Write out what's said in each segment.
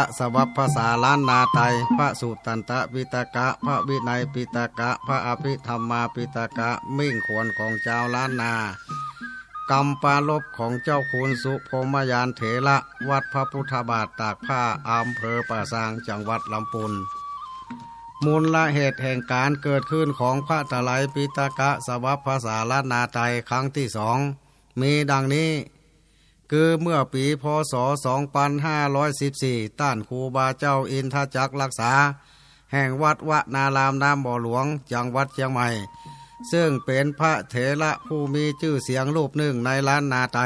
ะสวัพภาษาล้านนาไตพระสุตันตะปิตกะ พระวินัยปิตกะ พระอภิธรรมาปิตกะมิ่งขวนของเจ้าล้านนากรรมปาลบของเจ้าคุณสุพมยานเถระวัดพระพุทธบาทตากผ้าอำเภอป่าซางจังหวัดลำพูนมูลละเหตุแห่งการเกิดขึ้นของพระตะไลปิตกะสวัพภาษาล้านนาไตครั้งที่สองมีดังนี้ คือเมื่อปีพศ 2514 ต้านครูบาเจ้าอินทจักรักษา แห่งวัดวะนารามน้ำบ่อหลวงจังหวัดเชียงใหม่ ซึ่งเป็นพระเถระผู้มีชื่อเสียงรูปหนึ่งในล้านนาไต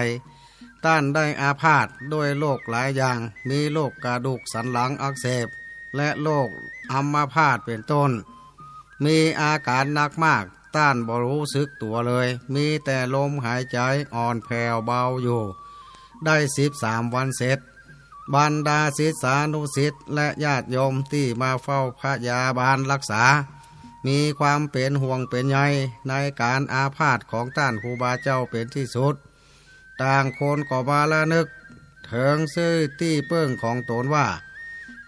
ต้านได้อาพาธด้วยโรคหลายอย่าง มีโรคกระดูกสันหลังอักเสบ และโรคอัมพาตเป็นต้น มีอาการหนักมากต้านบ่รู้สึกตัวเลย มีแต่ลมหายใจอ่อนแผ่วเบาอยู่ ได้สิบสามวันเสร็จ บรรดาศิษานุศิษย์และญาติโยมที่มาเฝ้าพระยาบาลรักษา มีความเป็นห่วงเป็นใยในการอาพาธของต้านครูบาเจ้าเป็นที่สุด ต่างคนก็มาละนึกถึงซื่อที่เปิ้งของตนว่า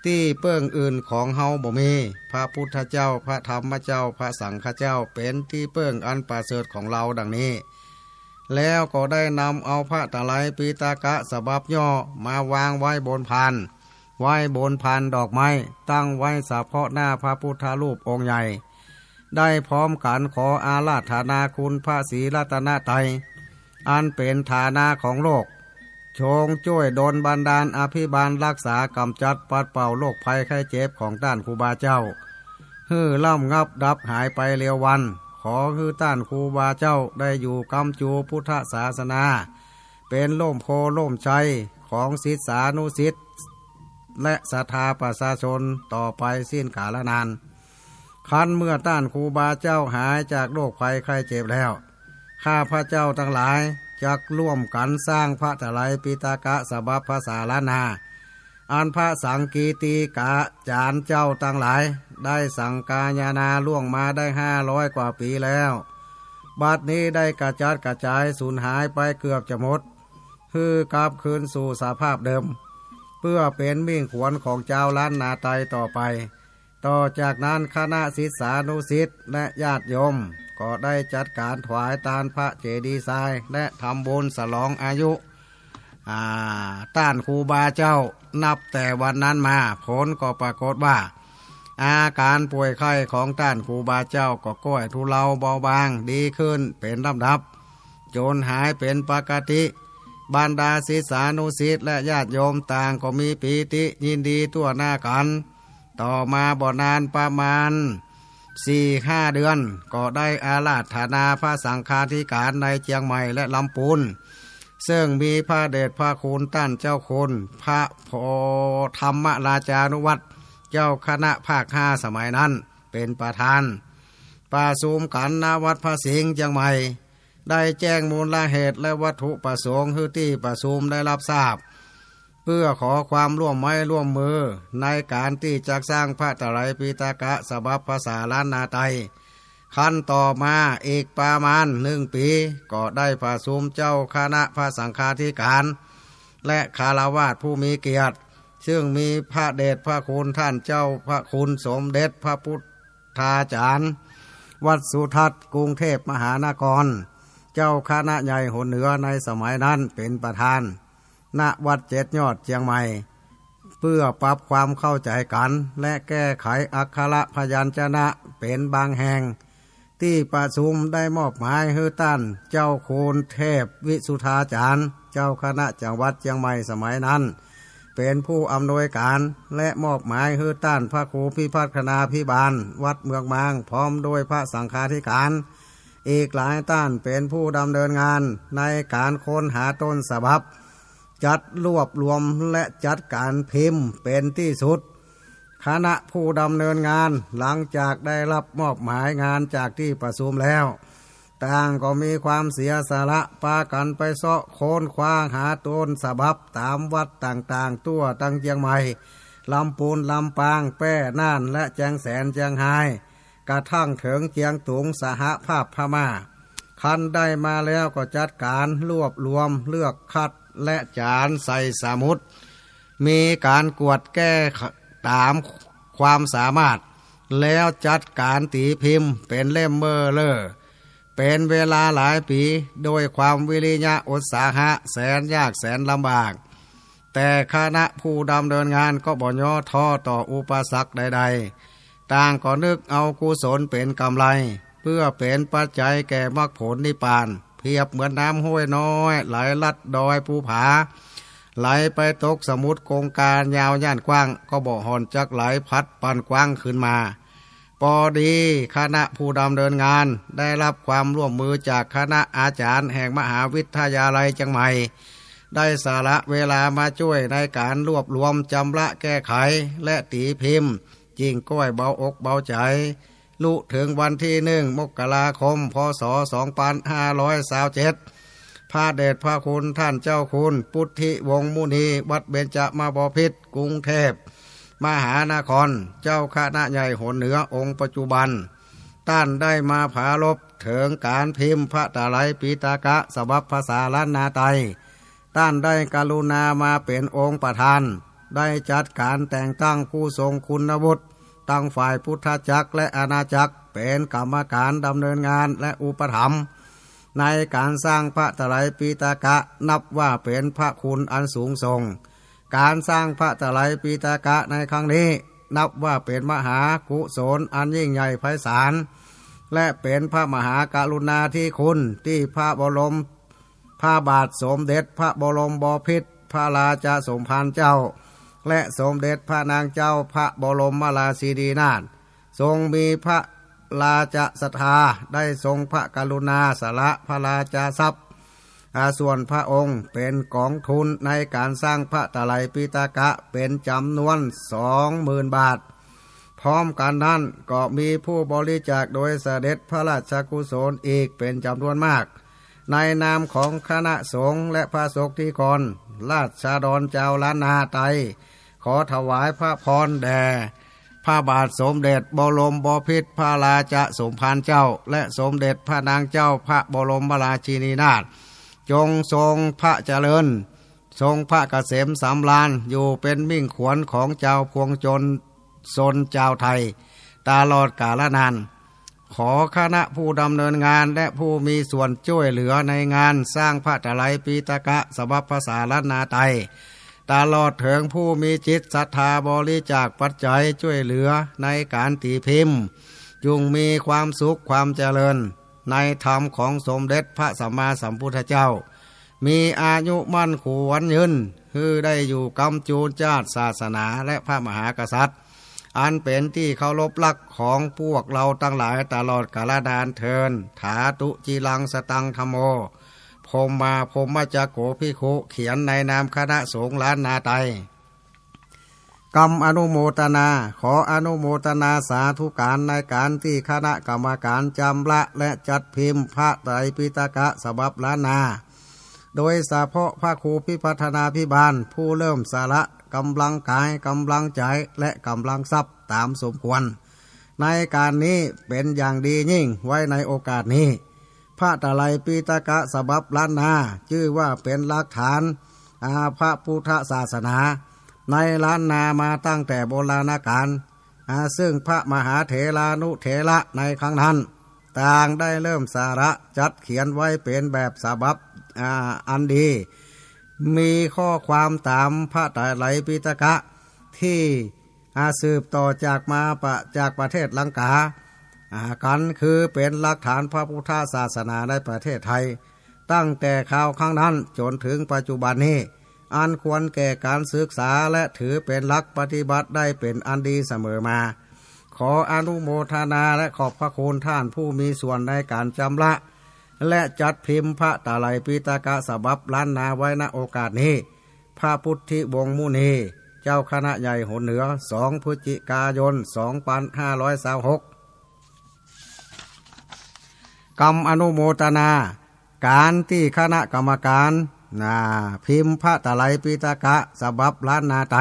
ที่เปิ้งอื่นของเฮาบ่มี พระพุทธเจ้าพระธรรมเจ้าพระสังฆเจ้าเป็นที่เปิ้งอันประเสริฐของเราดังนี้ แล้วก็ได้นำเอาพระตะไลปีตากะสบับย่อมาวางไว้บนพานไว้บนพานดอกไม้ ตั้งไว้เพาะหน้าพระพุทธรูปองค์ใหญ่ ได้พร้อมกันขออาราธนาคุณพระศรีรัตนตยอันเป็นฐานาของโลกชงช่วยดลบันดาลอภิบาลรักษากำจัดปัดเป่าโรคภัยไข้เจ็บของด้านครูบาเจ้าฮือล่ำงับดับหายไปเร็ววัน ขอคือต้านครูบาเจ้าได้อยู่กำจูพุทธศาสนา เป็นล่มโพล่มชัยของศิษสานุศิษย์และศรัทธาประชาชนต่อไปสิ้นกาลนาน คันเมื่อต้านครูบาเจ้าหายจากโรคภัยไข้เจ็บแล้ว ข้าพระเจ้าทั้งหลายจักร่วมกันสร้างพระตะไลปิตากะสบัพภาษาลานา อันพระสังกีตีกะจานเจ้าทั้งหลาย ได้สังกายนาล่วงมาได้ห้าร้อยกว่าปีแล้วบัดนี้ได้กระจัดกระจายสูญหายไปเกือบจะหมด คือกลับคืนสู่สภาพเดิม เพื่อเป็นมิ่งขวนของเจ้าล้านนาไตต่อไป ต่อจากนั้นคณะศิษสานุศิษย์และญาติโยม ก็ได้จัดการถวายตานพระเจดีย์ทรายและทำบุญสลองอายุ ต้านครูบาเจ้านับแต่วันนั้นมาผลก็ปรากฏว่า อาการป่วยไข้ของต้านครูบาเจ้าก็ก้อยทุเลาเบาบางดีขึ้นเป็นลำดับ จนหายเป็นปกติบรรดาศิษานุศิษย์และญาติโยมต่างก็มีปีติยินดีทั่วหน้ากัน ต่อมาบ่นานประมาณสี่ห้าเดือนก็ได้อาราธนาพระสังฆาธิการในเชียงใหม่และลำพูน ซึ่งมีพระเดชพระคุณต้านเจ้าคุณพระโพธรรมราชานุวัตรเจ้าคณะภาคห้าสมัยนั้นเป็นประธานป่าสูมกันนาวัดพระสิงห์เชียงใหม่ ได้แจ้งมูลละเหตุและวัตถุประสงค์คือที่ประชุมได้รับทราบ เพื่อขอความร่วมไม้ร่วมมือในการที่จะสร้างพระตะไลปิตากะสบัพภาษาล้านนาไต ขั้นต่อมาอีกประมาณหนึ่งปี ก็ได้ประชุมเจ้าคณะพระสังฆาธิการ และคารวาสผู้มีเกียรติ ซึ่งมีพระเดชพระคุณท่านเจ้าพระคุณสมเด็จพระพุทธาจารย์ วัดสุทัศน์กรุงเทพมหานคร เจ้าคณะใหญ่หนเหนือในสมัยนั้นเป็นประธาน ณวัดเจ็ดยอดเชียงใหม่เพื่อปรับความเข้าใจกัน และแก้ไขอักขระพยัญชนะเป็นบางแห่ง ที่ประชุมได้มอบหมายให้ต้าน เจ้าโคนเทพวิสุทธาจารย์ เจ้าคณะจังหวัดเชียงใหม่สมัยนั้น เป็นผู้อำนวยการและมอบหมายให้ต้านพระครูพิพัฒนาพิบาล วัดเมืองมาง พร้อมโดยพระสังฆาธิการ อีกหลายต้านเป็นผู้ดำเนินงานในการค้นหาต้นสบับจัดรวบรวมและจัดการพิมพ์เป็นที่สุด คณะผู้ดำเนินงานหลังจากได้รับมอบหมายงานจากที่ประชุมแล้ว ต่างก็มีความเสียสละปากันไปเสาะโคนคว้างหาต้นสบับตามวัดต่างๆ ตัวตั้งเชียงใหม่ลำปูนลำปางแป้น่านและแจงแสนแจงไฮกระทั่งถึงเจียงตุงสหภาพพม่า คันได้มาแล้วก็จัดการรวบรวมเลือกคัดและจานใส่สมุด มีการกวดแก้ ตามความสามารถ แล้วจัดการตีพิมพ์เป็นเล่มเมอร์เลอร์เป็นเวลาหลายปี โดยความวิริยะอุตสาหะแสนยากแสนลำบาก แต่คณะผู้ดำเนินงานก็บ่ย่อท้อต่ออุปสรรคใด ๆ ต่างก็นึกเอากุศลเป็นกำไร เพื่อเป็นปัจจัยแก่มรรคผลนิพพาน เพียบเหมือนน้ำห้วยน้อยไหลลัดดอยภูผา ไหลไปตกสมุทรโกงการยาวย่านกว้าง ก็บ่อหอนจักไหลพัดปันกว้างขึ้นมาพอดีคณะผู้ดำเนินงานได้รับความร่วมมือจากคณะอาจารย์แห่งมหาวิทยาลัยจังใหม่ ได้สาระเวลามาช่วยในการรวบรวมจำละแก้ไขและตีพิมพ์จิงก้อยเบาอกเบาใจ ลุถึงวันที่หนึ่งมกราคม พศ 2527 พระเดชพระคุณท่านเจ้าคุณ พุทธิวงมุนี วัดเบญจมาบพิษกรุงเทพ มหานคร เจ้าคณะใหญ่หนเหนือองค์ปัจจุบัน ต้านได้มาผาลบถึงการพิมพ์พระตะไลปีตากะสบับภาษาล้านนาไตต้านได้กรุณามาเป็นองค์ประธาน ได้จัดการแต่งตั้งผู้ทรงคุณวุฒิตั้งฝ่ายพุทธจักรและอาณาจักรเป็นกรรมการดำเนินงานและอุปถัมภ์ ในการสร้างพระตะไลปีตากะนับว่าเป็นพระคุณอันสูงส่ง การสร้างพระตะไลปีตากะในครั้งนี้ นับว่าเป็นมหากุศลอันยิ่งใหญ่ไพศาลและเป็นพระมหากรุณาธิคุณที่พระบรมพระบาทสมเด็จพระบรมบพิตรพระราชสมภารเจ้า และสมเด็จพระนางเจ้าพระบรมมาลาสีดีนาถทรงมีพระ ราชศรัทธาได้ทรงพระกรุณาสละพระราชาทรัพย์ส่วนพระองค์เป็นกองทุนในการสร้างพระตะไลปิตากะเป็นจำนวนสองหมื่นบาท พร้อมกันนั้นก็มีผู้บริจาคโดยเสด็จพระราชกุศลอีกเป็นจำนวนมาก ในนามของคณะสงฆ์และพระสกที่กรราชาดรเจ้าล้านนาไต ขอถวายพระพรแด่ พระบาทสมเด็จบรมบพิตรพระราชสมภารเจ้า และสมเด็จพระนางเจ้าพระบรมราชินีนาถจงทรงพระเจริญ ทรงพระเกษมสำราญอยู่เป็นมิ่งขวนของเจ้าพวงจนสนเจ้าไทย ตลอดกาลนาน ขอคณะผู้ดำเนินงานและผู้มีส่วนช่วยเหลือในงานสร้างพระตะไลปีตะกะสบับภาษาล้านนาไต ตลอดถึงผู้มีจิตศรัทธาบริจาคปัจจัยช่วยเหลือในการตีพิมพ์จุงมีความสุขความเจริญ ในธรรมของสมเด็จพระสัมมาสัมพุทธเจ้า มีอายุมั่นขวนยืนคือได้อยู่กำจูนจาติศาสนาและพระมหากษัตริย์ อันเป็นที่เคารพรักของพวกเราตั้งหลายตลอดกาลดานเทิน ถาตุจีลังสตังธโม พมมาพมมาจากโกพิคุเขียนในนามคณะสงฆ์ล้านนาไตกรรมอนุโมทนา ขออนุโมทนาสาธุการในการที่คณะกรรมการจำละและจัดพิมพ์พระไตรปิฎกสบับล้านนา โดยสาเพาะพระครูพิพัฒนาพิบาลผู้เริ่มสาระกำลังกายกำลังใจและกำลังทรัพย์ตามสมควร ในการนี้เป็นอย่างดียิ่งไว้ในโอกาสนี้ ระตะไลปีตกะสบับล้านนา ชื่อว่าเป็นหลักฐานอาพระพุทธศาสนา ในล้านนามาตั้งแต่โบราณกาลซึ่งพระมหาเถรานุเถระในครั้งนั้น ต่างได้เริ่มสาระจัดเขียนไว้เป็นแบบสบับอันดี มีข้อความตามพระไตรไลปิตกะที่อาสืบต่อจากมาปะจากประเทศลังกา กันคือเป็นหลักฐานพระพุทธศาสนาในประเทศไทย ตั้งแต่ข่าวข้างงนั้นจนถึงปัจจุบันนี้ อันควรแก่การศึกษาและถือเป็นหลักปฏิบัติได้เป็นอันดีเสมอมา ขออนุโมทนาและขอบพระคุณท่านผู้มีส่วนในการจำละ และจัดพิมพ์พระตาลัยปิตากะสบับล้านนาไว้ณโอกาสนี้ พระพุทธิวงมุนี เจ้าคณะใหญ่หนเหนือ 2พฤศจิกายน 2536 กรรมอนุโมทนา การที่คณะกรรมการนาพิมพ์พระตะไลปิตกะสบับล้านนาไต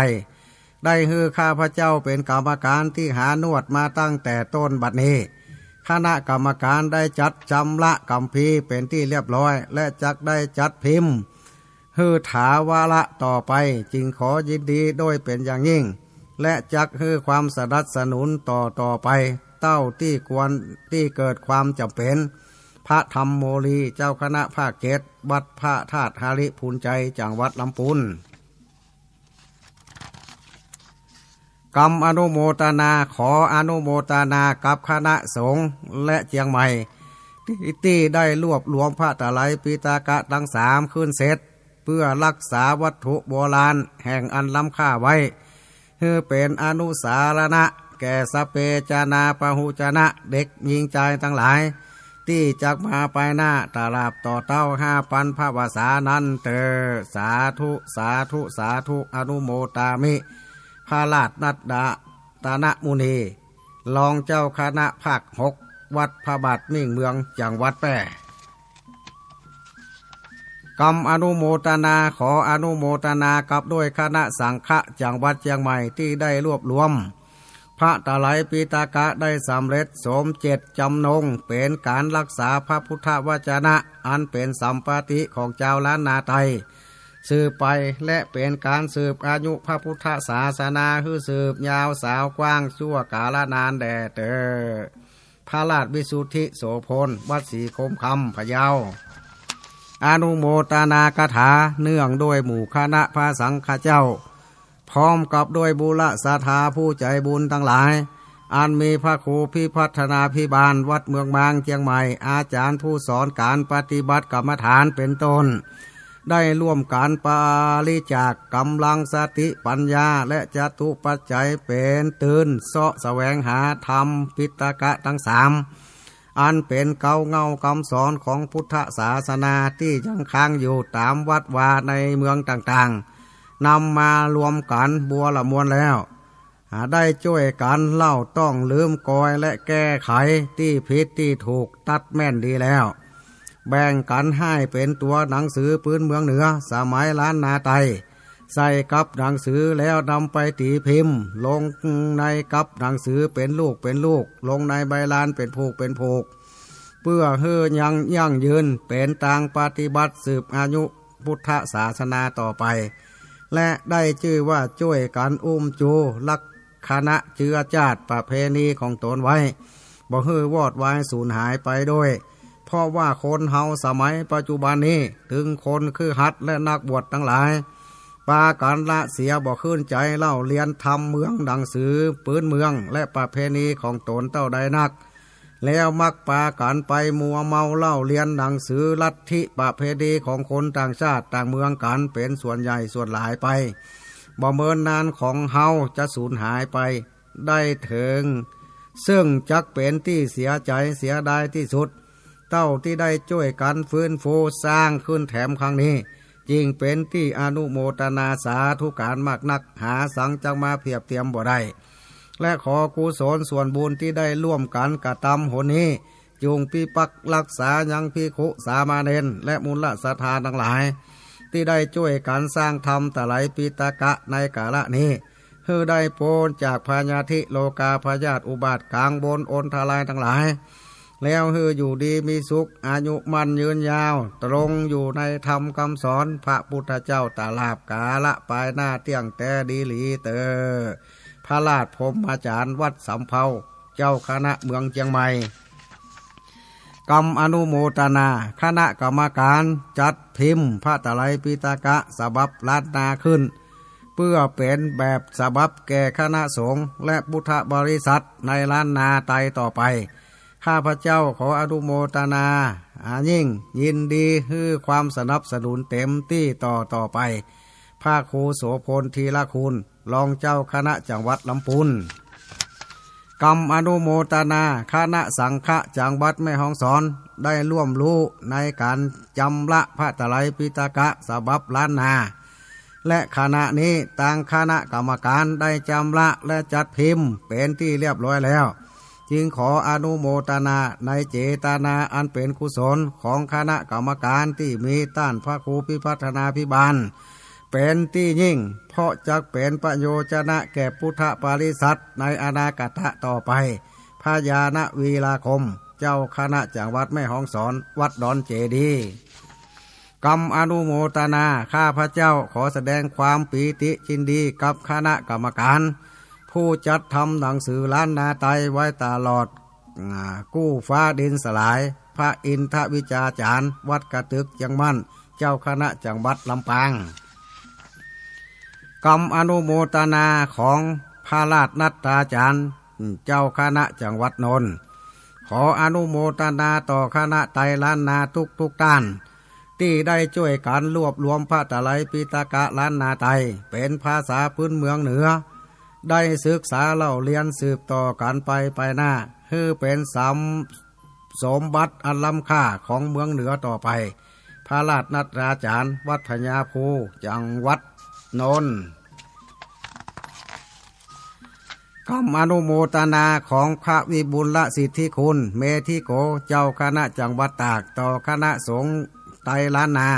ได้ฮือข้าพระเจ้าเป็นกรรมการที่หานวดมาตั้งแต่ต้นบัดนี้ คณะกรรมการได้จัดจำละกำพีเป็นที่เรียบร้อย และจักได้จัดพิมพ์ฮืฮือถาวาระต่อไปจึงขอยินดีโดยเป็นอย่างยิ่ง และจักฮือความสนับสนุนต่อต่อไป เต้าที่ควรที่เกิดความจำเป็น พระธรรมโมลีเจ้าคณะภาคเกตวัดพระธาตุฮาริพูนใจจังหวัดลำพูนกรรมอนุโมทนาขออนุโมทนากับคณะสงฆ์และเจียงใหม่ที่ได้รวบรวมพระตะไลปีตากะทั้งสามขึ้นเสร็จ เพื่อรักษาวัตถุโบราณแห่งอันล้ำค่าไว้เพื่อเป็นอนุสารณะ แก่สเปจานาปหุจนะเด็กยิงใจทั้งหลาย ที่จักมาไปหน้าตลาบต่อเต้าห้าพันพระวาสานั้นเตอสาธุสาธุสาธุอนุโมตามิพระราชนัดดาตานะมุนีรองเจ้าคณะภาคหกวัดพระบาทมิ่งเมืองจังหวัดแปร่กรรมอนุโมทนาขออนุโมทนากับด้วยคณะสังฆะจังหวัดเชียงใหม่ที่ได้รวบรวม พระตะไลปีตากะได้สำเร็จสมเจ็ดจำนงเป็นการรักษาพระพุทธวจนะ อันเป็นสัมปติของเจ้าล้านนาไทยสืบไปและเป็นการสืบอายุพระพุทธศาสนาคือสืบยาวสาวกว้างชั่วกาลนานแด่เตอพระราชวิสุทธิโสพลวัดศรีคมคำพะเยาอนุโมตานากถาเนื่องด้วยหมู่คณะพระสังฆเจ้า พร้อมกับด้วยบุรสาธาผู้ใจบุญทั้งหลาย อันมีพระครูพิพัฒนาพิบาลวัดเมืองบางเชียงใหม่ อาจารย์ผู้สอนการปฏิบัติกรรมฐานเป็นต้น ได้ร่วมการปาลิจากกำลังสติปัญญาและจตุปัจจัยเป็นตื่นเสาะแสวงหาธรรมพิตกะทั้งสามอันเป็นเกาเงาคำสอนของพุทธศาสนาที่ยังค้างอยู่ตามวัดวาในเมืองต่างๆ นำมารวมกันบัวละมวลแล้วได้ช่วยกันเล่าต้องลืมกอยและแก้ไขที่ผิดที่ถูกตัดแม่นดีแล้ว แบ่งกันให้เป็นตัวหนังสือปืนเมืองเหนือ สมัยล้านนาไต ใส่กับหนังสือแล้วนำไปตีพิมพ์ ลงในกับหนังสือเป็นลูกเป็นลูก ลงในใบลานเป็นผูกเป็นผูก เพื่อเฮือยังยั่งยืนเป็นต่างปฏิบัติสืบอายุพุทธศาสนาต่อไป และได้ชื่อว่าช่วยกันอุ้มจูลักคณะเจือจาดประเพณีของตนไว้บ่ฮือวอดวายสูญหายไปโดยเพราะว่าคนเฮาสมัยปัจจุบันนี้ถึงคนคือฮัดและนักบวชทั้งหลายปาการละเสียบ่ขึ้นใจเล่าเรียนทำเมืองดังสือปืนเมืองและประเพณีของตนเต้าใดนัก แล้วมักปากันไปมัวเมาเล่าเรียนหนังสือลัทธิประเพณีของคนต่างชาติต่างเมืองกันเป็นส่วนใหญ่ส่วนหลายไปบ่เมินนานของเฮาจะสูญหายไปได้ถึง ซึ่งจักเป็นที่เสียใจเสียดายที่สุด เต้าที่ได้ช่วยกันฟื้นฟูสร้างขึ้นแถมครั้งนี้จริงเป็นที่อนุโมทนาสาธุการมากนักหาสังจังมาเพียบเทียมบ่ได้ และขอกุศลส่วนบุญที่ได้ร่วมกันกระทำหนนี้จงปีปักรักษายังพิคุสามาเนนและมูลสถานทั้งหลาย ที่ได้ช่วยกันสร้างธรรมตะไหลปีตกะในกาละนี้คือได้โปนจากพญาธิโลกาพญาตอุบาทกลางบนอนทลายทั้งหลาย แล้วคืออยู่ดีมีสุขอายุมันยืนยาว ตรงอยู่ในธรรมคำสอนพระพุทธเจ้าตาลาบกาละปลายหน้าเตียงแต่ดีหลีเตอ ระราชพรมอาจารย์วัดสำเภาเจ้าคณะเมืองเชียงใหม่กรรมอนุโมทนา คณะกรรมการจัดพิมพ์พระตะไลปิตากะสบับลาดนาขึ้น เพื่อเป็นแบบสบับแก่คณะสงฆ์และพุทธบริษัทในล้านนาไตต่อไป ข้าพเจ้าขออนุโมทนาอายิ่งยินดีฮือความสนับสนุนเต็มที่ต่อต่อไปพระครูโสพลทีละคุณ รองเจ้าคณะจังหวัดลำพูนกรรมอนุโมทนาคณะสังฆะจังหวัดแม่ฮ่องสอนได้ร่วมรู้ในการจำละพระตะไลปิตากะสบับล้านนา และขณะนี้ต่างคณะกรรมการได้จำละและจัดพิมพ์เป็นที่เรียบร้อยแล้ว จึงขออนุโมทนาในเจตนาอันเป็นกุศลของคณะกรรมการที่มีต้านพระครูพิพัฒนาพิบาล เป็นที่ยิ่ง เพราะจักเป็นประโยชนะแก่พุทธปาริษัทในอนาคตต่อไปพระยาณวีลาคม เจ้าคณะจังหวัดแม่ฮ่องสอน วัดดอนเจดีกรรมอนุโมทนา ข้าพระเจ้าขอแสดงความปีติชินดีกับคณะกรรมการ ผู้จัดทำหนังสือล้านนาไตไว้ตลอดกู้ฟ้าดินสลาย พระอินทวิจาจารย์ วัดกระตึกจังมั่น เจ้าคณะจังหวัดลำปาง กรรมอนุโมทนาของพระราชนัตตาจารย์ เจ้าคณะจังหวัดนนท์ขออนุโมทนาต่อคณะไตรล้านนาทุกทุกด้าน ที่ได้ช่วยการรวบรวมพระตะไลปิตากะล้านนาไตเป็นภาษาพื้นเมืองเหนือ ได้ศึกษาเล่าเรียนสืบต่อกันไปไปหน้าคือเป็นสมสมบัติอันล้ำค่าของเมืองเหนือต่อไป พระราชนัตราจารย์ วัดพญาภูจังหวัด นนท์คำอนุโมทนาของพระวิบุลสิทธิคุณ เมธิโกเจ้าคณะจังหวัดตากต่อคณะสงฆ์ไตรล้านนา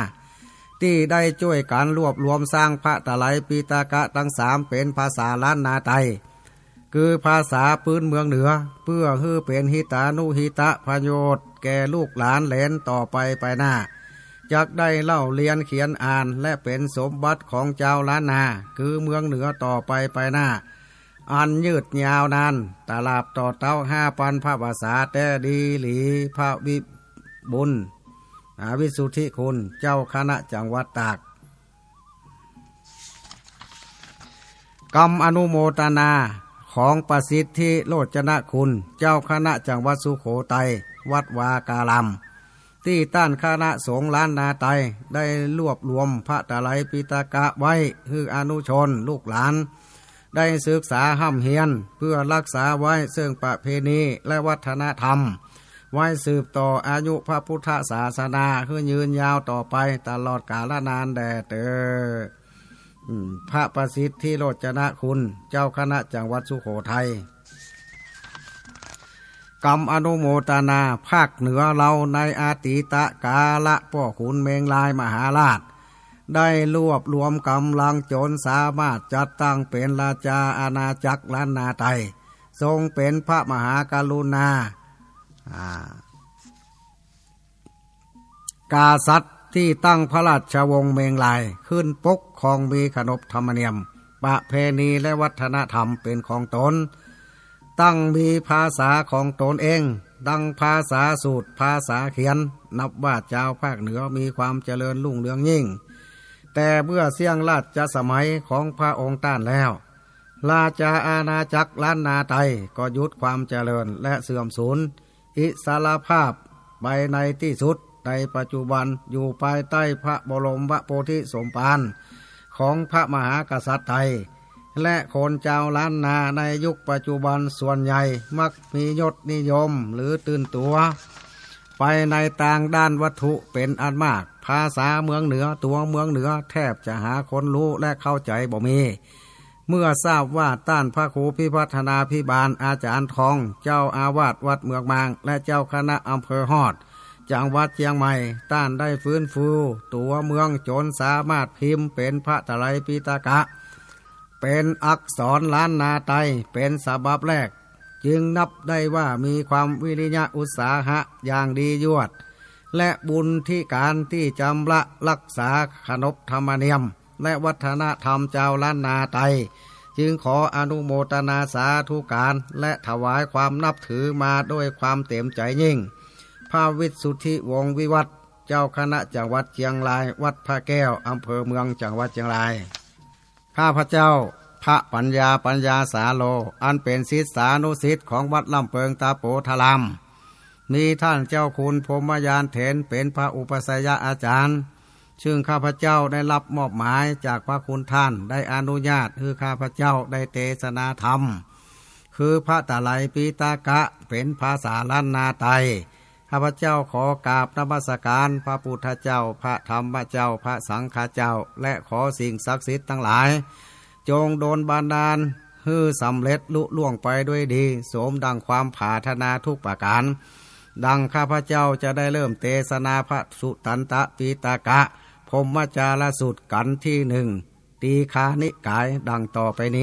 ที่ได้ช่วยการรวบรวมสร้างพระตะไลปีตากะทั้งสามเป็นภาษาล้านนาไตคือภาษาพื้นเมืองเหนือ เพื่อให้เป็นหิตานุหิตะพโยชน์ แก่ลูกหลานเหลนต่อไปไปหน้า จักได้เล่าเรียนเขียนอ่านและเป็นสมบัติของเจ้าล้านนา คือเมืองเหนือต่อไปไปหน้า อันยืดยาวนานตลาบต่อเต้าห้าปันพระภาษาแต่ดีหลีพระวิบุญอาวิสุทธิคุณเจ้าคณะจังหวัดตากกรรมอนุโมทนาของประสิทธิโลจนะคุณ เจ้าคณะจังหวัดสุโขทัยวัดวากาลัม ที่ต้านคณะสงฆ์ล้านนาไตยได้รวบรวมพระตะไลปิตากะไว้คืออนุชนลูกหลาน ได้ศึกษาห้ำเฮียนเพื่อรักษาไว้ซึ่งประเพณีและวัฒนธรรม ไว้สืบต่ออายุพระพุทธศาสนาคือยืนยาวต่อไปตลอดกาลนานแด่เตอพระประสิทธิโรจนะคุณ เจ้าคณะจังหวัดสุโขทัย กรรมอนุโมทนาภาคเหนือเราในอาติตะกาละพ่อขุนเมงลายมหาราช ได้รวบรวมกำลังโจรสามารถจัดตั้งเป็นราชาอาณาจักรล้านนาไตยทรงเป็นพระมหากรุณาากาสัตที่ตั้งพระราชวงศ์เมงลายขึ้นปกของมีขนบธรรมเนียม ประเพณีและวัฒนธรรมเป็นของตน ตั้งมีภาษาของตนเอง ดังภาษาสูตรภาษาเขียน นับว่าเจ้าภาคเหนือมีความเจริญรุ่งเรืองยิ่ง แต่เมื่อเสี่ยงราชสมัยของพระองค์ต้านแล้ว ราชาอาณาจักรล้านนาไตยก็ยุดความเจริญและเสื่อมสูญอิสรภาพไปในที่สุดในปัจจุบันอยู่ภายใต้พระบรมโพธิสมภารของพระมหากษัตริย์ไทย และคนเจ้าล้านนาในยุคปัจจุบันส่วนใหญ่มักมียศนิยมหรือตื่นตัว ไปในต่างด้านวัตถุเป็นอันมาก ภาษาเมืองเหนือตัวเมืองเหนือแทบจะหาคนรู้และเข้าใจบ่มี เมื่อทราบว่าต้านพระครูพิพัฒนาพิบาลอาจารย์ทอง เจ้าอาวาสวัดเมืองมาง และเจ้าคณะอำเภอฮอดจังหวัดเชียงใหม่ ต้านได้ฟื้นฟู ตัวเมืองจนสามารถพิมพ์เป็นพระตะไลปิตากะ เป็นอักษรล้านนาไตยเป็นสาบับแรก จึงนับได้ว่ามีความวิริยะอุตสาหะอย่างดียวด และบุญที่การที่จำละรักษาขนบธรรมเนียม และวัฒนธรรมเจ้าล้านนาไตยจึงขออนุโมทนาสาธุการและถวายความนับถือมาด้วยความเต็มใจยิ่งพระวิสุทธิวงวิวัฒเจ้าคณะจังหวัดเชียงราย วัดพระแก้วอำเภอเมืองจังหวัดเชียงราย ข้าพเจ้า พระปัญญาปัญญาสาโล อันเป็นศิษสานุศิษย์ของวัดลำเปิงตาโปทลามมีท่านเจ้าคุณพรมยานเถนเป็นพระอุปสยอาจารย์ ซึ่งข้าพเจ้าได้รับมอบหมายจากพระคุณท่านได้อนุญาตคือข้าพเจ้าได้เทศนาธรรม คือพระตะไลปีตากะเป็นภาษาล้านนาไตย ข้าพเจ้าขอกราบนมัสการพระพุทธเจ้า พระธรรมเจ้า พระสังฆเจ้า และขอสิ่งศักดิ์สิทธิ์ทั้งหลาย จงโดนบานดาลฮือสำเร็จลุล่วงไปด้วยดี สมดังความผาธนาทุกประการ ดังข้าพเจ้าจะได้เริ่มเทศนาพระสุตันตปีตากะพรหมจารสุดกันที่หนึ่งตีคานิกายดังต่อไปนี้